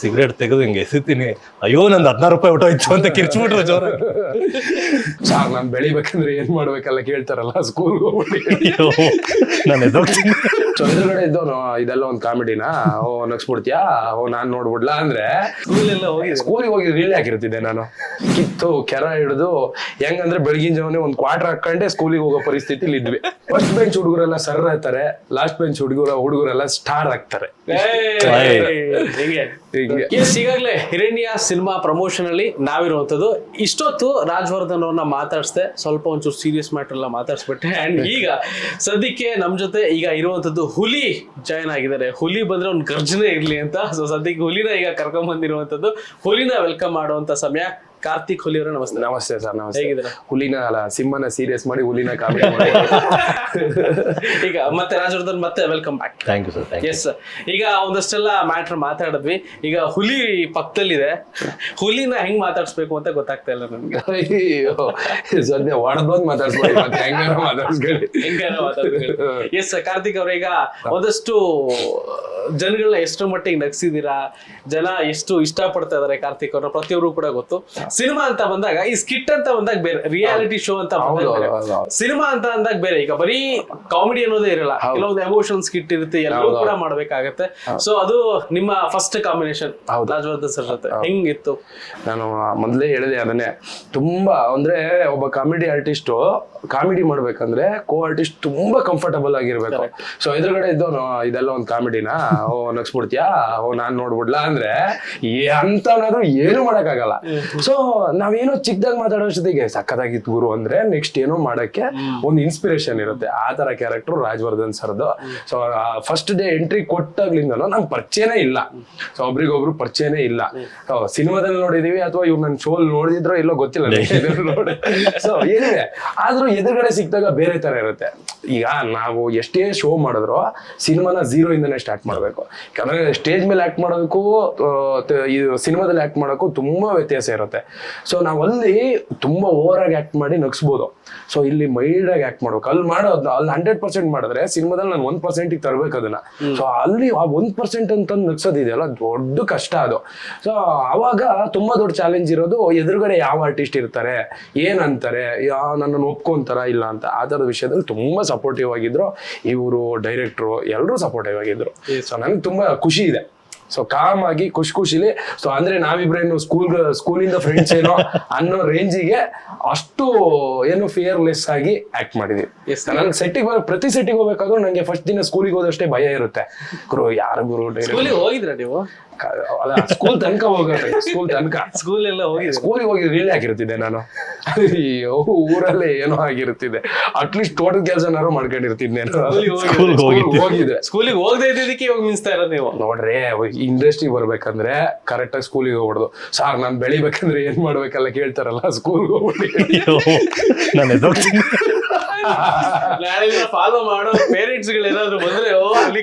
Cigarette ತೆಗೆದು ಹಿಂಗೆ ಎಸಿತೀನಿ. ಅಯ್ಯೋ ನಂದು ಹದಿನಾರು ರೂಪಾಯಿ ಹೊಟ್ಟೋಯ್ತು ಅಂತ ಕಿರ್ಚ್ಬಿಟ್ರು ಜೋರ. ಸಾರ್ ನಾನು ಬೆಳಿಬೇಕಂದ್ರೆ ಏನ್ ಮಾಡ್ಬೇಕಲ್ಲ ಕೇಳ್ತಾರಲ್ಲ ಸ್ಕೂಲ್ಗೆ ಹೋಗ್ಬಿಟ್ಟು ಅಯ್ಯೋ ನಾನು ಎದೋಗ್ತೀನಿ. ಸೊ ಎದುರುಗಡೆ ಇದ್ದವನು ಇದೆಲ್ಲ ಒಂದು ಕಾಮಿಡಿನ ಓ ನಗ್ಸ್ಬಿಡ್ತೀಯಾ? ಓ ನಾನ್ ನೋಡ್ಬಿಡ್ಲಾ? ಅಂದ್ರೆ ಸ್ಕೂಲೆಲ್ಲ ಹೋಗಿ ಸ್ಕೂಲಿಗೆ ಹೋಗಿ ರೀಲ್ ಹಾಕಿರ್ತಿದ್ದೆ ನಾನು. ಕಿತ್ತು ಕೆರ ಹಿಡಿದು ಹೆಂಗಂದ್ರೆ ಬೆಳಗಿನ ಜಾವನೆ ಒಂದ್ ಕ್ವಾರ್ಟರ್ ಹಾಕೊಂಡೆ ಸ್ಕೂಲಿಗೆ ಹೋಗೋ ಪರಿಸ್ಥಿತಿಲಿ ಇದ್ವಿ. ಫಸ್ಟ್ ಬೆಂಚ್ ಹುಡುಗರೆಲ್ಲ ಸರ್ ಆಗ್ತಾರೆ ಲಾಸ್ಟ್ ಬೆಂಚ್ ಹುಡುಗರ ಹುಡುಗರೆಲ್ಲ ಸ್ಟಾರ್ ಆಗ್ತಾರೆ. ಈಗಾಗಲೇ ಹಿರಣ್ಯ ಸಿನಿಮಾ ಪ್ರಮೋಷನ್ ಅಲ್ಲಿ ನಾವಿರುವಂತದ್ದು ಇಷ್ಟೊತ್ತು ರಾಜವರ್ಧನ್ ಅವ್ರನ್ನ ಮಾತಾಡ್ಸ್ದೆ ಸ್ವಲ್ಪ ಒಂಚೂರು ಸೀರಿಯಸ್ ಮ್ಯಾಟರ್ ಎಲ್ಲ ಮಾತಾಡ್ಸ್ಬಿಟ್ಟೆ. ಅಂಡ್ ಈಗ ಸದ್ಯಕ್ಕೆ ನಮ್ ಜೊತೆ ಈಗ ಇರುವಂತದ್ದು ಹುಲಿ ಜಾಯ್ನ್ ಆಗಿದ್ದಾರೆ. ಹುಲಿ ಬಂದ್ರೆ ಒಂದು ಗರ್ಜನೆ ಇರ್ಲಿ ಅಂತ. ಸೊ ಸದ್ಯಕ್ಕೆ ಹುಲಿನ ಈಗ ಕರ್ಕೊಂಡ್ ಬಂದಿರುವಂತದ್ದು ಹುಲಿನ ವೆಲ್ಕಮ್ ಮಾಡುವಂತ ಸಮಯ. ಕಾರ್ತಿಕ್ ಹುಲಿ ಅವರ ನಮಸ್ತೆ. ನಮಸ್ತೆ ಸರ್ ನಮಸ್ತೆ. ಹೇಗಿದ್ದೀರಾ? ಹುಲಿನ ಅಲ್ಲ ಸಿಂಹನ ಸೀರಿಯಸ್ ಮಾಡಿ ಹುಲಿನ ಕಾಮಿಡಿ ಮಾಡಿ. ಈಗ ಮತ್ತೆ ರಾಜವರ್ಧನ್ ಮತ್ತೆ welcome back thank you sir thank you yes ಈಗ ಒಂದಷ್ಟೆಲ್ಲ ಮ್ಯಾಟ್ರ್ ಮಾತಾಡಿದ್ವಿ. ಈಗ ಹುಲಿ ಪಕ್ಕದಲ್ಲಿದೆ. ಹುಲಿನ ಹೆಂಗ್ ಮಾತಾಡ್ಸ್ಬೇಕು ಅಂತ ಗೊತ್ತಾಗ್ತಾ ಇಲ್ಲ ನಮ್ಗೆ ಸದ್ಯ ಹೊಡೆದ್ ಹೆಂಗ ಮತ್ತೆ ಹೆಂಗಾರ ಮಾತಾಡ್ಸ್ಕೊಳ್ಳಿ ಎಸ್ ಕಾರ್ತಿಕ್ ಅವ್ರ ಈಗ ಒಂದಷ್ಟು ಜನಗಳನ್ನ ಎಷ್ಟು ಮಟ್ಟಿಗೆ ನಗ್ಸಿದೀರಾ? ಜನ ಎಷ್ಟು ಇಷ್ಟ ಪಡ್ತಾ ಇದಾರೆ ಕಾರ್ತಿಕ್ ಅವ್ರ ಪ್ರತಿಯೊಬ್ರು ಕೂಡ ಗೊತ್ತು. ಸಿನಿಮಾ ಅಂತ ಬಂದಾಗ ಈ ಸ್ಕಿಟ್ ಅಂತ ಬಂದಾಗ ಬೇರೆ ರಿಯಾಲಿಟಿ ಶೋ ಅಂತ ಬಂದಾಗ ಬೇರೆ. ಸಿನಿಮಾ ಅಂತ ಅಂದಾಗ ಬೇರೆ. ಈಗ ಬರೀ ಕಾಮಿಡಿ ಅನ್ನೋದೇ ಇರಲ್ಲ. ಕೆಲವೊಂದು ಎಮೋಷನ್ ಸ್ಕಿಟ್ ಇರುತ್ತೆ ಎಲ್ಲರೂ ಕೂಡ ಮಾಡ್ಬೇಕಾಗತ್ತೆ. ಸೊ ಅದು ನಿಮ್ಮ ಫಸ್ಟ್ ಕಾಂಬಿನೇಷನ್ ಹೌದು. ರಾಜವರ್ಧನ್ ಸರ್ ಜೊತೆ. ಹೆಂಗಿತ್ತು? ನಾನು ಮೊದಲೇ ಹೇಳಿದೆ ಅದನ್ನೇ. ತುಂಬಾ ಅಂದ್ರೆ ಒಬ್ಬ ಕಾಮಿಡಿ ಆರ್ಟಿಸ್ಟ್ ಕಾಮಿಡಿ ಮಾಡ್ಬೇಕಂದ್ರೆ ಕೋ ಆರ್ಟಿಸ್ಟ್ ತುಂಬಾ ಕಂಫರ್ಟಬಲ್ ಆಗಿರ್ಬೇಕು. ಸೊ ಎದುರುಗಡೆ ಇದ್ದವನು ಇದೆಲ್ಲ ಒಂದು ಕಾಮಿಡಿನ? ಓ ನಗ್ಸ್ಬಿಡ್ತೀಯಾ? ಓ ನಾನ್ ನೋಡ್ಬಿಡ್ಲಾ? ಅಂದ್ರೆ ಅಂತನಾದ್ರೂ ಏನು ಮಾಡಕ್ಕಾಗಲ್ಲ. ಸೊ ನಾವೇನೋ ಚಿಕ್ಕದಾಗ ಮಾತಾಡೋ ಜೊತೆಗೆ ಸಕ್ಕತ್ತಾಗಿತ್ತು ಗುರು ಅಂದ್ರೆ ನೆಕ್ಸ್ಟ್ ಏನೋ ಮಾಡಕ್ಕೆ ಒಂದು ಇನ್ಸ್ಪಿರೇಷನ್ ಇರುತ್ತೆ. ಆ ತರ ಕ್ಯಾರೆಕ್ಟರ್ ರಾಜವರ್ಧನ್ ಸರ್ದು. ಸೊ ಫಸ್ಟ್ ಡೇ ಎಂಟ್ರಿ ಕೊಟ್ಟಾಗ್ಲಿಂದ ನಂಗೆ ಪರಿಚಯನೇ ಇಲ್ಲ. ಸೊ ಒಬ್ರಿಗೊಬ್ರು ಪರಿಚಯನೇ ಇಲ್ಲ. ಸಿನಿಮಾದಲ್ಲಿ ನೋಡಿದೀವಿ ಅಥವಾ ಇವ್ರು ನನ್ನ ಶೋಲ್ ನೋಡಿದ್ರೋ ಇಲ್ಲೋ ಗೊತ್ತಿಲ್ಲ ನೋಡಿ ಸೊ ಏನಿದೆ? ಆದ್ರೂ ಎದುರುಗಡೆ ಸಿಕ್ಕಿದಾಗ ಬೇರೆ ತರ ಇರುತ್ತೆ. ಈಗ ನಾವು ಎಷ್ಟೇ ಶೋ ಮಾಡಿದ್ರು ಸಿನಿಮಾನ ಝೀರೋ ಇಂದನೇ ಸ್ಟಾರ್ಟ್ ಮಾಡಬೇಕು. ಯಾಕಂದ್ರೆ ಸ್ಟೇಜ್ ಮೇಲೆ ಆಕ್ಟ್ ಮಾಡೋದಕ್ಕೂ ಇದು ಸಿನಿಮಾದಲ್ಲಿ ಆಕ್ಟ್ ಮಾಡೋಕ್ಕೂ ತುಂಬಾ ವ್ಯತ್ಯಾಸ ಇರುತ್ತೆ. ಸೊ ನಾವು ಅಲ್ಲಿ ತುಂಬಾ ಓವರ್ ಆಗಿ ಆಕ್ಟ್ ಮಾಡಿ ನಗ್ಸ್ಬೋದು. ಸೊ ಇಲ್ಲಿ ಮೈಲ್ಡ್ ಆಗಿ ಆಕ್ಟ್ ಮಾಡ್ಬೇಕು. ಅಲ್ಲಿ ಮಾಡೋದು ಅಲ್ಲಿ ಹಂಡ್ರೆಡ್ ಪರ್ಸೆಂಟ್ ಮಾಡಿದ್ರೆ ಸಿನಿಮಾದಲ್ಲಿ ನಾನು ಒಂದ್ ಪರ್ಸೆಂಟಿಗೆ ತರಬೇಕು ಅದನ್ನ. ಸೊ ಅಲ್ಲಿ ಆ ಒಂದ್ ಪರ್ಸೆಂಟ್ ಅಂತ ನಗ್ಸೋದಿದೆಯಲ್ಲ ದೊಡ್ಡ ಕಷ್ಟ ಅದು. ಸೊ ಅವಾಗ ತುಂಬಾ ದೊಡ್ಡ ಚಾಲೆಂಜ್ ಇರೋದು ಎದುರುಗಡೆ ಯಾವ ಆರ್ಟಿಸ್ಟ್ ಇರ್ತಾರೆ ಏನ್ ಅಂತಾರೆ ಯಾ ಒಪ್ಕೊಂತಾರ ಇಲ್ಲ ಅಂತ. ಆ ಥರದ ವಿಷಯದಲ್ಲಿ ತುಂಬಾ ಸಪೋರ್ಟಿವ್ ಆಗಿದ್ರು. ಇವರು ಡೈರೆಕ್ಟ್ರು ಎಲ್ಲರೂ ಸಪೋರ್ಟಿವ್ ಆಗಿದ್ರು. ಸೊ ನನಗೆ ತುಂಬಾ ಖುಷಿ ಇದೆ. ಸೊ ಕಾಮ್ ಆಗಿ ಖುಷಿ ಖುಷಿಲಿ. ಸೊ ಅಂದ್ರೆ ನಾವಿಬ್ರೇನು ಸ್ಕೂಲ್ ಸ್ಕೂಲಿಂದ ಫ್ರೆಂಡ್ಸ್ ಏನೋ ಅನ್ನೋ ರೇಂಜಿಗೆ ಅಷ್ಟು ಏನು ಫಿಯರ್ಲೆಸ್ ಆಗಿ ಆಕ್ಟ್ ಮಾಡಿದೀವಿ. ನನ್ಗೆ ಸೆಟ್ಟಿಗೆ ಪ್ರತಿ ಸೆಟ್ಟಿಗೆ ಹೋಗ್ಬೇಕಾದ್ರೂ ನಂಗೆ ಫಸ್ಟ್ ದಿನ ಸ್ಕೂಲಿಗೆ ಹೋದಷ್ಟೇ ಭಯ ಇರುತ್ತೆ. ಗುರು ಯಾರು ಗುರು ಹೋಗಿದ್ರ ನೀವು? ಅಲ್ಲ ಸ್ಕೂಲ್ ತನಕ ಹೋಗುತ್ತೆ ಸ್ಕೂಲ್ ತನಕ. ಸ್ಕೂಲ್ ಎಲ್ಲ ಹೋಗಿ ಸ್ಕೂಲಿಗೆ ಹೋಗಿ ರೀಲ್ ಹಾಕಿರ್ತಿದ್ದೆ ನಾನು. ಅಯ್ಯೋ ಊರಲ್ಲೇ ಏನೋ ಆಗಿರುತ್ತಿದೆ. ಅಟ್ಲೀಸ್ಟ್ ತೋಟದ ಕೆಲಸನಾರು ಮಾಡ್ಕೊಂಡಿರ್ತಿದ್ದೆ. ಹೋಗಿದ್ದೆ. ಸ್ಕೂಲಿಗೆ ಹೋಗದೆ ಇದ್ದಿದ್ದಕ್ಕೆ ಇವಾಗ ಮಿನ್ಸ್ತಾ ಇರೋದು ನೀವು. ನೋಡ್ರಿ ಇಂಡಸ್ಟ್ರಿ ಬರ್ಬೇಕಂದ್ರೆ ಕರೆಕ್ಟ್ ಆಗಿ ಸ್ಕೂಲಿಗೆ ಹೋಗ್ಬಾರ್ದು ಸಾರ್ ನಾನ್ ಬೆಳಿಬೇಕಂದ್ರೆ ಏನ್ ಮಾಡ್ಬೇಕಲ್ಲ ಕೇಳ್ತಾರಲ್ಲ ಸ್ಕೂಲ್ಗೆ ಹೋಗ್ಬಿಡಿ. ನಾನು ನಾಳೆ ಫಾಲೋ ಮಾಡೋ ಪೇರೆಂಟ್ಸ್ಗಳು ಏನಾದ್ರು ಬಂದ್ರೆ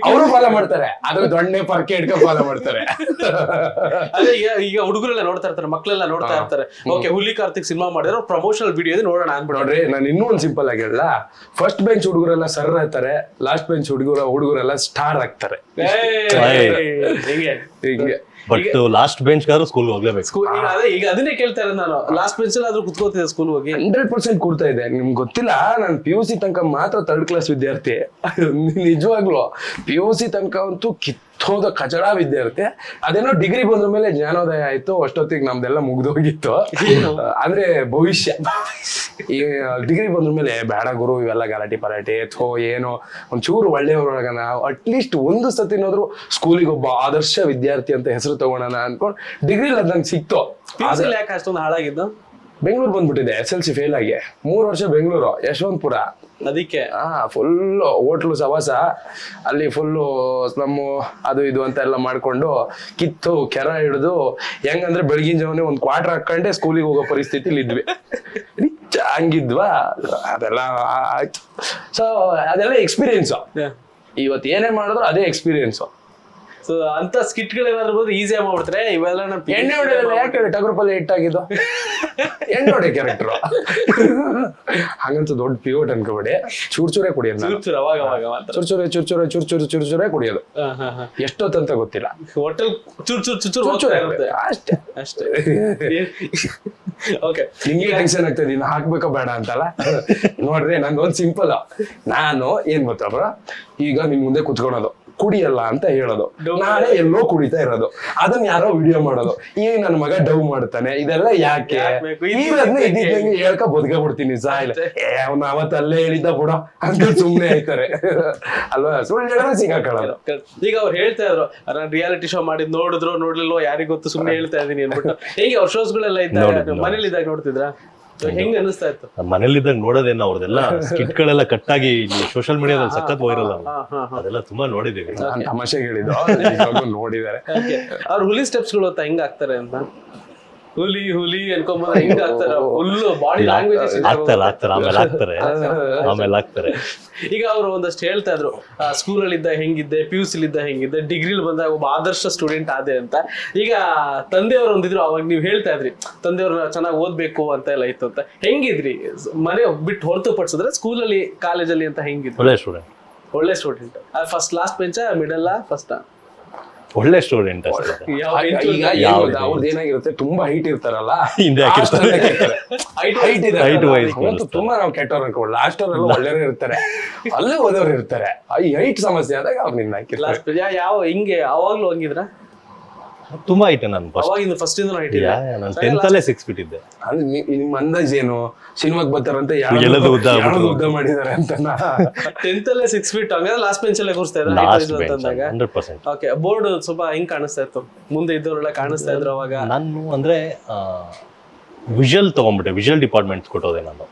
ಅವರು ಫಾಲೋ ಮಾಡ್ತಾರೆ. ಅದ್ರ ದೊಣ್ಣೆ ಪರ್ಕೆ ಇಟ್ಕೊಂಡು ಫಾಲೋ ಮಾಡ್ತಾರೆ. ಅದೇ ಈಗ ಹುಡುಗರೆಲ್ಲ ನೋಡ್ತಾ ಇರ್ತಾರೆ ಮಕ್ಕಳೆಲ್ಲ ನೋಡ್ತಾ ಇರ್ತಾರೆ. ಓಕೆ ಹುಲಿ ಕಾರ್ತಿಕ್ ಸಿನಿಮಾ ಮಾಡಿದ್ರೆ ಪ್ರಮೋಷನಲ್ ವಿಡಿಯೋ ನೋಡೋಣ ಅನ್ಬಿಟ್ಟು ನೋಡ್ರಿ ನಾನು ಇನ್ನೂ ಒಂದು ಸಿಂಪಲ್ ಆಗಿ ಹೇಳಲ್ಲ. ಫಸ್ಟ್ ಬೆಂಚ್ ಹುಡುಗರೆಲ್ಲ ಸರ್ ಆಗ್ತಾರೆ ಲಾಸ್ಟ್ ಬೆಂಚ್ ಹುಡುಗರ ಹುಡುಗರೆಲ್ಲ ಸ್ಟಾರ್ ಆಗ್ತಾರೆ. ಬಟ್ ಲಾಸ್ಟ್ ಬೆಂಚ್ಗಾದ್ರು ಸ್ಕೂಲ್ ಹೋಗ್ಲೇಬೇಕು. ಸ್ಕೂಲ್ ಈಗ ಅದೇ ಈಗ ಅದನ್ನೇ ಕೇಳ್ತಾ ಇರೋದು ನಾನು. ಲಾಸ್ಟ್ ಬೆಂಚ್ ಆದ್ರೂ ಕುತ್ಕೋತಿದ್ದೆ ಸ್ಕೂಲ್ ಹೋಗಿ? ಹಂಡ್ರೆಡ್ ಪರ್ಸೆಂಟ್ ಕೊಡ್ತಾ ಇದೆ. ನಿಮ್ಗೆ ಗೊತ್ತಿಲ್ಲ ನಾನು ಪಿ ಯು ಸಿ ತನಕ ಮಾತ್ರ ಥರ್ಡ್ ಕ್ಲಾಸ್ ವಿದ್ಯಾರ್ಥಿ. ನಿಜವಾಗ್ಲು ಪಿ ಯು ಸಿ ತನಕ ಅಂತೂ ಕಿತ್ತೋದ ಕಚಡ ವಿದ್ಯಾರ್ಥಿ. ಅದೇನೋ ಡಿಗ್ರಿ ಬಂದ ಮೇಲೆ ಜ್ಞಾನೋದಯ ಆಯ್ತು ಅಷ್ಟೊತ್ತಿಗೆ ನಮ್ದೆಲ್ಲ ಮುಗ್ದೋಗಿತ್ತು. ಅಂದ್ರೆ ಭವಿಷ್ಯ. ಈ ಡಿಗ್ರಿ ಬಂದ ಮೇಲೆ ಬೇಡ ಗುರು ಇವೆಲ್ಲ ಗಲಾಟೆ ಪರಾಟೆ ಥೋ ಏನೋ ಒಂಚೂರು ಒಳ್ಳೆಯವರೊಳಗನ ಅಟ್ಲೀಸ್ಟ್ ಒಂದು ಸತಿನಾದ್ರು ಸ್ಕೂಲಿಗೆ ಒಬ್ಬ ಆದರ್ಶ ವಿದ್ಯಾರ್ಥಿ ಅಂತ ಹೆಸರು ತಗೋಣ ಅನ್ಕೊಂಡು ಡಿಗ್ರಿ ಅದು ನಂಗೆ ಸಿಕ್ತು ಯಾಕೆ ಅಷ್ಟೊಂದು ಹಾಳಾಗಿದ್ದು? ಬೆಂಗಳೂರು ಬಂದ್ಬಿಟ್ಟಿದೆ ಎಸ್ ಎಲ್ ಸಿ ಫೇಲ್ ಆಗಿ. ಮೂರು ವರ್ಷ ಬೆಂಗಳೂರು ಯಶವಂತಪುರ. ಅದಕ್ಕೆ? ಹಾ ಫುಲ್ ಹೋಟ್ಲು ಸವಾಸ ಅಲ್ಲಿ ಫುಲ್ಲು ನಮ್ಮ ಅದು ಇದು ಅಂತ ಎಲ್ಲ ಮಾಡ್ಕೊಂಡು ಕಿತ್ತು ಕೆರ ಹಿಡಿದು ಹೆಂಗಂದ್ರೆ ಬೆಳಗಿನ ಜಾವನೇ ಒಂದು ಕ್ವಾರ್ಟರ್ ಹಾಕೊಂಡೆ ಸ್ಕೂಲಿಗೆ ಹೋಗೋ ಪರಿಸ್ಥಿತಿಲಿ ಇದ್ವಿ ಹಂಗಿದ್ವಾ? ಅದೆಲ್ಲ ಆಯ್ತು. ಸೊ ಅದೆಲ್ಲ ಎಕ್ಸ್ಪೀರಿಯನ್ಸು ಇವತ್ತು ಏನೇ ಮಾಡಿದ್ರು ಅದೇ ಎಕ್ಸ್ಪೀರಿಯನ್ಸು ಸೊ ಅಂತ ಸ್ಕಿಟ್ಗಳೇನಾದ್ರು ಬಂದ್ರೆ ಈಸಿಯಾಗಿ ಮಾಡ್ಬಿಡ್ತಾರೆ. ಇವೆಲ್ಲ ಎಣ್ಣೆ ಹೊಡೆಯಲ್ಲ ಯಾಕೆ ಟಗರುಪಲ್ಲಿ ಹಿಟ್ಟಾಗಿದ್ದು ಎಣ್ಣೆ ಹೊಡೆ ಕ್ಯಾರೆಕ್ಟರ್ ಹಂಗಂತ ದೊಡ್ಡ ಪಿವಟ್ ಅನ್ಕೋಬೇಡಿ. ಚೂರ್ ಚೂರೇ ಕುಡಿಯೋದು ನಾನು ಚೂರು ಅವಾಗ ಅವಾಗ ಮಾತ್ರ. ಚೂರ್ ಚೂರೇ ಚೂರ್ ಚೂರೇ ಚೂರ್ ಚೂರು ಚೂರ್ ಚೂರೇ ಕುಡಿಯೋದು. ಎಷ್ಟೊತ್ತಂತ ಗೊತ್ತಿಲ್ಲ. ಹೋಟೆಲ್ ಚೂರ್ ಚೂರ್ ಚೂರ್ ಇರುತ್ತೆ. ಅಷ್ಟೇ. ಅಷ್ಟೇ. ಓಕೆ ನಿಮಗೆ ಟೆನ್ಷನ್ ಆಗ್ತದೆ ಇನ್ನು ಹಾಕ್ಬೇಕ ಬೇಡ ಅಂತಲ್ಲ? ನೋಡ್ರಿ ನಂಗೊಂದು ಸಿಂಪಲ್ ನಾನು ಏನ್ ಗೊತ್ತಾ ಈಗ ನಿಮ್ ಮುಂದೆ ಕುತ್ಕೊಳೋದು. ಕುಡಿಯಲ್ಲ ಅಂತ ಹೇಳೋದು. ನಾಳೆ ಎಲ್ಲೋ ಕುಡಿತಾ ಇರೋದು. ಅದನ್ನ ಯಾರೋ ವಿಡಿಯೋ ಮಾಡೋದು. ಈಗ ನನ್ನ ಮಗ ಡವ್ ಮಾಡ್ತಾನೆ. ಇದೆಲ್ಲ ಯಾಕೆ? ಹೇಳ್ಕ ಬದುಕ ಬಿಡ್ತೀನಿ ಸಾಯಿಲ್ಲ ಏ ಅವ್ನ ಅವತ್ ಅಲ್ಲೇ ಹೇಳಿದ್ದ ಕೂಡ ಅಂತ ಸುಮ್ನೆ ಆಯ್ತಾರೆ ಅಲ್ವಾ? ಸುಳ್ಳು ಹೇಳಿದ್ರೆ ಸಿಗಾಕೊಳ್ಳೋದು ಈಗ ಅವ್ರು ಹೇಳ್ತಾ ಇದ್ರು ನಾನು ರಿಯಾಲಿಟಿ ಶೋ ಮಾಡಿದ್ ನೋಡಿದ್ರು ನೋಡ್ಲಿಲ್ವೋ ಯಾರಿಗ್ ಗೊತ್ತು ಸುಮ್ನೆ ಹೇಳ್ತಾ ಇದೀನಿ ಅನ್ಬಿಟ್ಟು ಹೇಗೆ ಅವ್ರ ಶೋಸ್ಗಳೆಲ್ಲ ಇದ್ದಾಗ ನೋಡಿದ್ದು, ಮನೇಲಿ ಇದ್ದಾಗ ನೋಡ್ತಿದ್ರಾ? ಹೆಂಗ್ ಅನಿಸ್ತಾ ಇತ್ತು? ಮನೇಲಿದ್ದಾಗ ನೋಡೋದೇನ ಅವ್ರದೆಲ್ಲ ಸ್ಕಿಟ್ಗಳೆಲ್ಲ ಕಟ್ಟಾಗಿ ಸೋಷಿಯಲ್ ಮೀಡಿಯಾದಲ್ಲಿ ಸಖತ್ ವೈರಲ್ ಅದೆಲ್ಲ ತುಂಬಾ ನೋಡಿದೀವಿ. ತಮಾಷೆ ಹೇಳಿದ್ರು ನೋಡಿದ್ದಾರೆ. ಓಕೆ. ಅವ್ರ ಹುಲಿ ಸ್ಟೆಪ್ಸ್ಗಳು ಗಳು ಹೆಂಗ್ ಆಗ್ತಾರೆ ಅಂತ? ಹುಲಿ ಹುಲಿ ಅನ್ಕೊಂಬಂದ್ರೆ ಹಿಂಗ ಆಗ್ತಾರೆ. ಫುಲ್ ಬಾಡಿ ಲ್ಯಾಂಗ್ವೇಜ್ ಆಗ್ತಾರೆ ಆಗ್ತಾರೆ ಆಮೇಲೆ ಆಗ್ತಾರೆ. ಆಮೇಲೆ ಆಗ್ತಾರೆ. ಈಗ ಅವರು ಒಂದಷ್ಟು ಹೇಳ್ತಾ ಇದ್ರು ಸ್ಕೂಲ್ ಅಲ್ಲಿ ಇದ್ದ ಹೆಂಗಿದ್ದೆ ಪಿ ಯು ಇದ್ದ ಹೆಂಗಿದ್ದೆ ಡಿಗ್ರಿಲಿ ಬಂದಾಗ ಒಬ್ಬ ಆದರ್ಶ ಸ್ಟೂಡೆಂಟ್ ಆದೆ ಅಂತ. ಈಗ ತಂದೆಯವರು ಒಂದಿದ್ರು ಅವಾಗ ನೀವು ಹೇಳ್ತಾ ಇದ್ರಿ ತಂದೆಯವ್ರನ್ನ ಚೆನ್ನಾಗಿ ಓದ್ಬೇಕು ಅಂತ ಎಲ್ಲ ಇತ್ತು ಅಂತ. ಹೆಂಗಿದ್ರಿ? ಮನೆ ಬಿಟ್ಟು ಹೊರತುಪಡಿಸಿದ್ರೆ ಸ್ಕೂಲಲ್ಲಿ ಕಾಲೇಜಲ್ಲಿ ಅಂತ ಹೆಂಗಿದ್ರು? ಒಳ್ಳೆ ಸ್ಟೂಡೆಂಟ್ ಒಳ್ಳೆ student first last bench middle first ಒಳ್ಳೆ ಸ್ಟೂಡೆಂಟ್ ಅಷ್ಟೇ. ಯಾವ ಈಗ? ಏನ್ ಏನಾಗಿರುತ್ತೆ? ತುಂಬಾ ಹೈಟ್ ಇರ್ತಾರಲ್ಲ? ಹಿಂದೆ ಹಾಕಿರ್ತಾರೆ. Height ಇದೆ. Height wise ಅವತ್ತು ತುಂಬಾ ನಾವು ಕೆಟ್ಟವ್ರು ಅನ್ಕೊಳ್ಳ ಲಾಸ್ಟ್ ಒಳ್ಳೆಯವ್ರು ಒಳ್ಳೆಯವರು ಇರ್ತಾರೆ. ಅಲ್ಲೇ ಓದೋರು ಇರ್ತಾರೆ. ಈ ಹೈಟ್ ಸಮಸ್ಯೆ ಆದಾಗ ಅವ್ರು ನಿನ್ನ ಹಾಕಿರ್ತಾರೆ. ಯಾವ ಹಿಂಗೆ ಅವಾಗ್ಲೂ ಹಂಗಿದ್ರ? ತುಂಬಾ ಐಟೆ ನಾನು ಫಸ್ಟ್ ಅವಾಗಿಂದ ಫಸ್ಟ್ ಇಂದ. ಇದೆ ನಾನು ಟೆಂತ್ ಅಲ್ಲೇ ಸಿಕ್ಸ್ ಫೀಟ್ ಇದ್ದೆ ಅಂದ್ರೆ ನಿಮ್ಮ ನಿಮ್ ಅಂದಾಜ್ ಏನು? ಸಿನಿಮಾಗ್ ಬರ್ತಾರಂತ ಎಲ್ಲದೂ ಉದ್ದ ಆಗ್ಬಿಟ್ರು. ಉದ್ದ ಮಾಡಿದಾರೆ ಅಂತ ಟೆಂತ್ ಅಲ್ಲೇ ಸಿಕ್ಸ್ ಫೀಟ್ ಹಂಗಾದ್ರೆ ಲಾಸ್ಟ್ ಬೆಂಚ್ ಅಲ್ಲೇ ಕೂರಿಸ್ತಾ ಇದ್ರೆ? ಲಾಸ್ಟ್ ಬೆಂಚ್ ಅಂತಂದಾಗ? ಹಂಡ್ರೆಡ್ ಪರ್ಸೆಂಟ್ ಓಕೆ ಬೋರ್ಡ್ ಸ್ವಲ್ಪ ಹೆಂಗ್ ಕಾಣಿಸ್ತಾ ಇತ್ತು? ಮುಂದೆ ಇದ್ದವರೆಲ್ಲ ಕಾಣಿಸ್ತಾ ಇದ್ರು ಅವಾಗ? ನಾನು ಅಂದ್ರೆ ವಿಜುವಲ್ ತಗೊಂಡ್ಬಿಟ್ಟೆ. ವಿಜುವಲ್ ಡಿಪಾರ್ಟ್ಮೆಂಟ್ ಕೊಟ್ಟೋದೆ ನಾನು.